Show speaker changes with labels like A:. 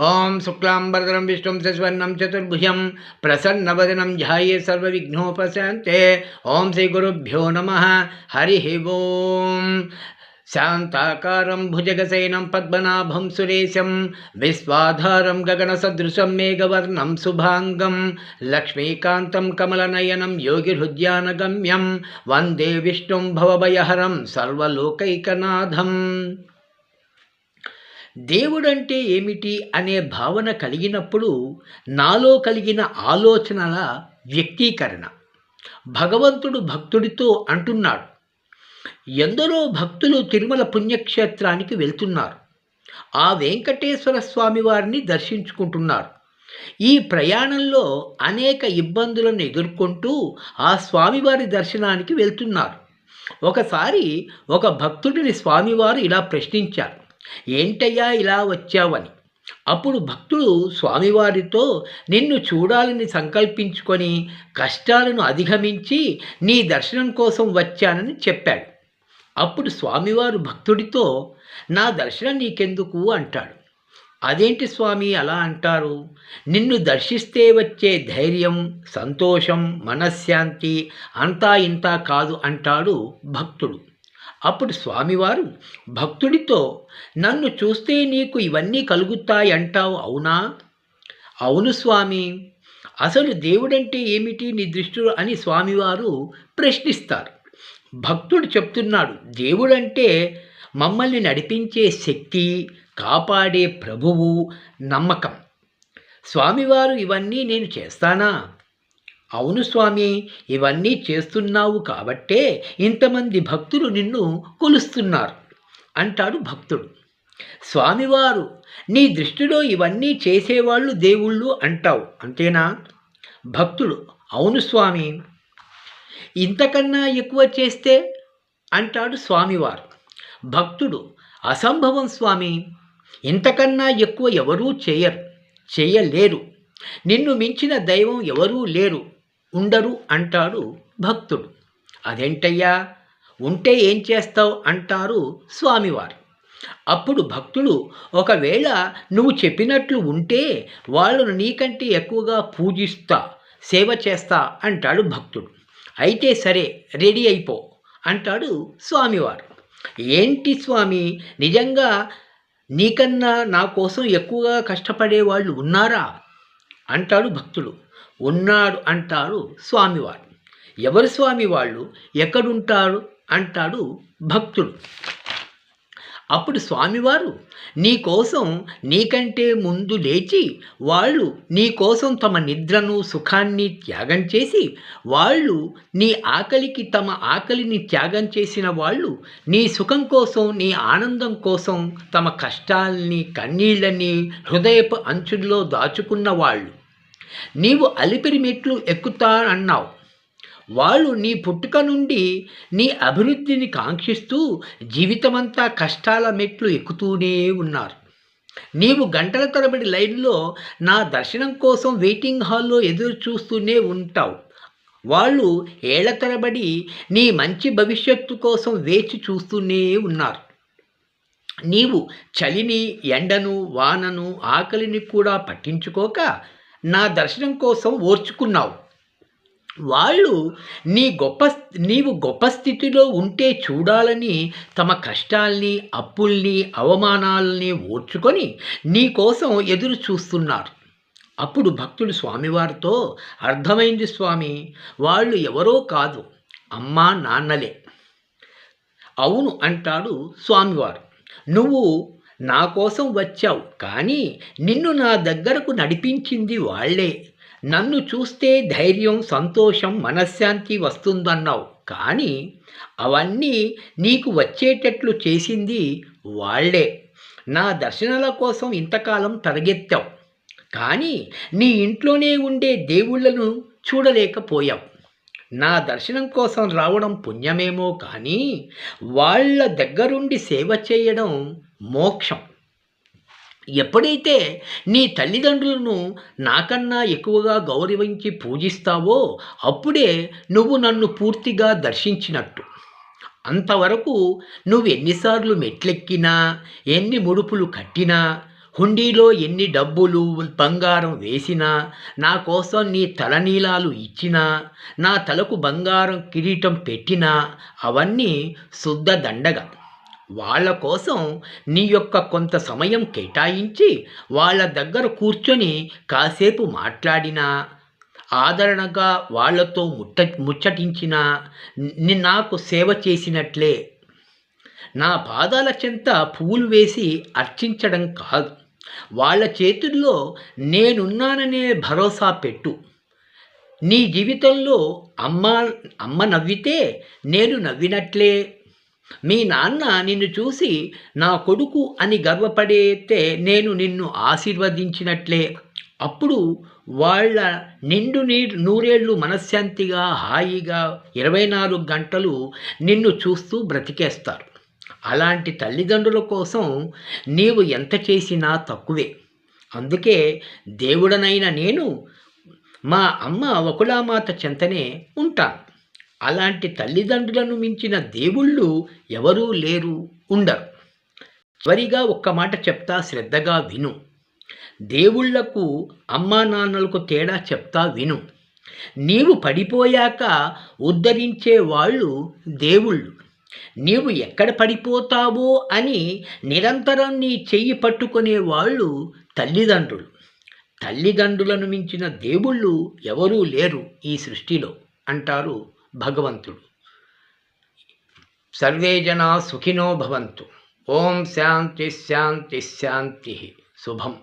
A: ओम शुक्लांबरधरम विष्णु सस्वर्ण चतुर्भुज प्रसन्न वजनम ध्याये सर्वविघ्नोपशांते ओम श्री गुरुभ्यो नम। हरि ओम। शान्ताकारं भुजगसेनं पद्मनाभं सुरेशं विश्वाधारं गगनसदृशं मेघवर्णं शुभाङ्गं लक्ष्मीकान्तं कमलनयनं योगिहृद्यानगम्यं वंदे विष्णु भवभयहरं सर्वलोकैकनाथम्। దేవుడంటే ఏమిటి అనే భావన కలిగినప్పుడు నాలో కలిగిన ఆలోచనల వ్యక్తీకరణ. భగవంతుడు భక్తుడితో అంటున్నాడు ఎందరో భక్తులు తిరుమల పుణ్యక్షేత్రానికి వెళ్తున్నారు. ఆ వెంకటేశ్వర స్వామి వారిని దర్శించుకుంటున్నారు. ఈ ప్రయాణంలో అనేక ఇబ్బందులను ఎదుర్కొంటూ ఆ స్వామివారి దర్శనానికి వెళ్తున్నారు. ఒకసారి ఒక భక్తుడిని స్వామివారు ఇలా ప్రశ్నించారు ఏంటయ్యా ఇలా వచ్చావని? అప్పుడు భక్తుడు స్వామివారితో నిన్ను చూడాలని సంకల్పించుకొని కష్టాలను అధిగమించి నీ దర్శనం కోసం వచ్చానని చెప్పాడు. అప్పుడు స్వామివారు భక్తుడితో నా దర్శనం నీకెందుకు అంటాడు. అదేంటి స్వామి అలా అంటారు? నిన్ను దర్శిస్తే వచ్చే ధైర్యం సంతోషం మనశ్శాంతి అంతా ఇంతా కాదు అంటాడు భక్తుడు. అప్పుడు స్వామివారు భక్తుడితో నన్ను చూస్తే నీకు ఇవన్నీ కలుగుతాయి అంటావు అవునా? అవును స్వామి. అసలు దేవుడంటే ఏమిటి నీ దృష్టిలో? అని స్వామివారు ప్రశ్నిస్తారు. భక్తుడు చెప్తున్నాడు దేవుడంటే మమ్మల్ని నడిపించే శక్తి కాపాడే ప్రభువు నమ్మకం. స్వామివారు ఇవన్నీ నేను చేస్తానా? అవును స్వామి ఇవన్నీ చేస్తున్నావు కాబట్టే ఇంతమంది భక్తులు నిన్ను కొలుస్తున్నారు అంటాడు భక్తుడు. స్వామివారు నీ దృష్టిలో ఇవన్నీ చేసేవాళ్ళు దేవుళ్ళు అంటావు అంతేనా? భక్తుడు అవును స్వామి. ఇంతకన్నా ఎక్కువ చేస్తే? అంటాడు స్వామివారు. భక్తుడు అసంభవం స్వామి. ఇంతకన్నా ఎక్కువ ఎవరూ చేయరు చేయలేరు. నిన్ను మించిన దైవం ఎవరూ లేరు. ఉండరు అంటాడు భక్తుడు అదేంటయ్యా? ఉంటే ఏం చేస్తావు? అంటారు స్వామివారు. అప్పుడు భక్తుడు ఒకవేళ నువ్వు చెప్పినట్లు ఉంటే వాళ్ళను నీకంటే ఎక్కువగా పూజిస్తా సేవ చేస్తా అంటాడు భక్తుడు. అయితే సరే రెడీ అయిపో అంటాడు స్వామివారు. ఏంటి స్వామి? నిజంగా నీకన్నా నా కోసం ఎక్కువగా కష్టపడే వాళ్ళు ఉన్నారా? అంటాడు భక్తుడు. ఉన్నాడు అంటారు స్వామివారు. ఎవరు స్వామి వాళ్ళు ఎక్కడుంటారు? అంటాడు భక్తుడు. అప్పుడు స్వామివారు నీ కోసం నీకంటే ముందు లేచి వాళ్ళు నీ కోసం తమ నిద్రను సుఖాన్ని త్యాగం చేసి వాళ్ళు నీ ఆకలికి తమ ఆకలిని త్యాగం చేసిన వాళ్ళు నీ సుఖం కోసం నీ ఆనందం కోసం తమ కష్టాల్ని కన్నీళ్ళని హృదయపు అంచుల్లో దాచుకున్న వాళ్ళు నీవు అలిపిరి మెట్లు ఎక్కుతానన్నావు. వాళ్ళు నీ పుట్టుక నుండి నీ అభివృద్ధిని కాంక్షిస్తూ జీవితమంతా కష్టాల మెట్లు ఎక్కుతూనే ఉన్నారు. నీవు గంటల తరబడి లైన్లో నా దర్శనం కోసం వెయిటింగ్ హాల్లో ఎదురు చూస్తూనే ఉంటావు. వాళ్ళు ఏళ్ళ తరబడి నీ మంచి భవిష్యత్తు కోసం వేచి చూస్తూనే ఉన్నారు. నీవు చలిని ఎండను వానను ఆకలిని కూడా పట్టించుకోక నా దర్శనం కోసం ఓర్చుకున్నావు. వాళ్ళు నీ గొప్ప నీవు గొప్ప స్థితిలో ఉంటే చూడాలని తమ కష్టాల్ని అప్పుల్ని అవమానాలని ఓర్చుకొని నీ కోసం ఎదురు చూస్తున్నారు. అప్పుడు భక్తుడు స్వామివారితో అర్థమైంది స్వామి వాళ్ళు ఎవరో కాదు అమ్మా నాన్నలే. అవును అంటాడు స్వామివారు. నువ్వు నా కోసం వచ్చావు కానీ నిన్ను నా దగ్గరకు నడిపించింది వాళ్ళే. నన్ను చూస్తే ధైర్యం సంతోషం మనశ్శాంతి వస్తుందన్నావు కానీ అవన్నీ నీకు వచ్చేటట్లు చేసింది వాళ్ళే. నా దర్శనాల కోసం ఇంతకాలం తరగెత్తావు కానీ నీ ఇంట్లోనే ఉండే దేవుళ్ళను చూడలేకపోయావు. నా దర్శనం కోసం రావడం పుణ్యమేమో కానీ వాళ్ళ దగ్గరుండి సేవ చేయడం మోక్షం. ఎప్పుడైతే నీ తల్లిదండ్రులను నాకన్నా ఎక్కువగా గౌరవించి పూజిస్తావో అప్పుడే నువ్వు నన్ను పూర్తిగా దర్శించినట్టు. అంతవరకు నువ్వు ఎన్నిసార్లు మెట్లెక్కినా ఎన్ని ముడుపులు కట్టినా హుండీలో ఎన్ని డబ్బులు బంగారం వేసినా నా కోసం నీ తలనీలాలు ఇచ్చినా నా తలకు బంగారం కిరీటం పెట్టినా అవన్నీ శుద్ధ దండగా. వాళ్ళ కోసం నీ యొక్క కొంత సమయం కేటాయించి వాళ్ళ దగ్గర కూర్చొని కాసేపు మాట్లాడినా ఆదరణగా వాళ్ళతో ముట్ట ముచ్చటించిన నాకు సేవ చేసినట్లే. నా పాదాల చెంత పువ్వులు వేసి అర్చించడం కాదు. వాళ్ళ చేతుల్లో నేనున్నాననే భరోసా పెట్టు. నీ జీవితంలో అమ్మ అమ్మ నవ్వితే నేను నవ్వినట్లే. మీ నాన్న నిన్ను చూసి నా కొడుకు అని గర్వపడితే నేను నిన్ను ఆశీర్వదించినట్లే. అప్పుడు వాళ్ళ నిండు నీ నూరేళ్ళు మనశ్శాంతిగా హాయిగా ఇరవై నాలుగు గంటలు నిన్ను చూస్తూ బ్రతికేస్తారు. అలాంటి తల్లిదండ్రుల కోసం నీవు ఎంత చేసినా తక్కువే. అందుకే దేవుడనైన నేను మా అమ్మ వకులామాత చెంతనే ఉంటాను. అలాంటి తల్లిదండ్రులను మించిన దేవుళ్ళు ఎవరూ లేరు ఉండరు. చివరిగా ఒక్క మాట చెప్తా శ్రద్ధగా విను. దేవుళ్ళకు అమ్మా నాన్నలకు తేడా చెప్తా విను. నీవు పడిపోయాక ఉద్ధరించే వాళ్ళు దేవుళ్ళు. నీవు ఎక్కడ పడిపోతావో అని నిరంతరం నీ చెయ్యి పట్టుకునే వాళ్ళు తల్లిదండ్రులు. తల్లిదండ్రులను మించిన దేవుళ్ళు ఎవరూ లేరు ఈ సృష్టిలో అంటారు భగవంతుడు సర్వే జనా సుఖినో భవంతు ఓం శాంతి శాంతి శాంతి శుభం